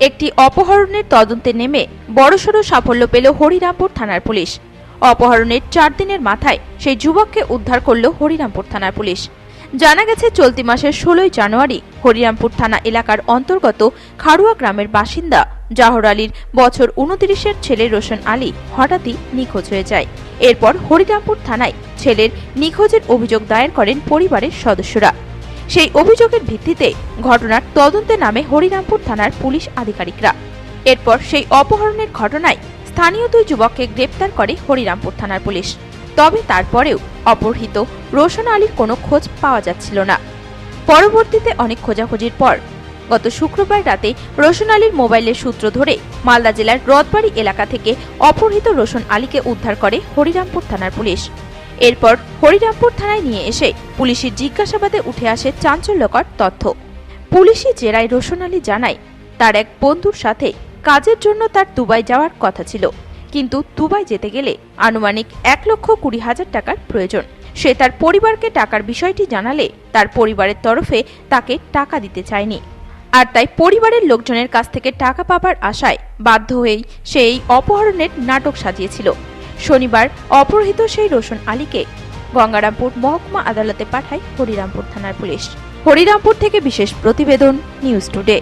একটি অপহরণের তদন্তে নেমে বড়সড় সাফল্য পেল হরিরামপুর থানার পুলিশ। অপহরণের চার দিনের মাথায় সেই যুবককে উদ্ধার করল হরিরামপুর থানার পুলিশ। জানা গেছে, চলতি মাসের ষোলোই জানুয়ারি হরিরামপুর থানা এলাকার অন্তর্গত খাড়ুয়া গ্রামের বাসিন্দা জাহর আলীর বছর উনত্রিশের ছেলে রোশন আলী হঠাৎই নিখোঁজ হয়ে যায়। এরপর হরিরামপুর থানায় ছেলের নিখোঁজের অভিযোগ দায়ের করেন পরিবারের সদস্যরা। সেই অভিযোগের ভিত্তিতে ঘটনার তদন্তে নামে হরিরামপুর থানার পুলিশ আধিকারিকরা। এরপর সেই অপহরণের ঘটনায় স্থানীয় দুই যুবককে গ্রেপ্তার করে হরিরামপুর থানার পুলিশ। তবে তারপরেও অপহৃত রোশন আলীর কোনো খোঁজ পাওয়া যাচ্ছিল না। পরবর্তীতে অনেক খোঁজাখুঁজির পর গত শুক্রবার রাতে রোশন আলীর মোবাইলের সূত্র ধরে মালদা জেলার রথবাড়ি এলাকা থেকে অপহৃত রোশন আলীকে উদ্ধার করে হরিরামপুর থানার পুলিশ। এরপর হরিরামপুর থানায় নিয়ে এসে পুলিশের জিজ্ঞাসাবাদে উঠে আসে চাঞ্চল্যকর তথ্য। পুলিশি জেরায় রোশন আলী জানায়, তার এক বন্ধুর সাথে কাজের জন্য তার দুবাই যাওয়ার কথা ছিল। কিন্তু দুবাই যেতে গেলে আনুমানিক এক লক্ষ কুড়ি হাজার টাকার প্রয়োজন। সে তার পরিবারকে টাকার বিষয়টি জানালে তার পরিবারের তরফে তাকে টাকা দিতে চায়নি। আর তাই পরিবারের লোকজনের কাছ থেকে টাকা পাবার আশায় বাধ্য হয়েই সে এই অপহরণের নাটক সাজিয়েছিল। শনিবার অপহৃত সেই রোশন আলীকে গঙ্গারামপুর মহকুমা আদালতে পাঠায় হরিরামপুর থানার পুলিশ। হরিরামপুর থেকে বিশেষ প্রতিবেদন নিউজ টুডে।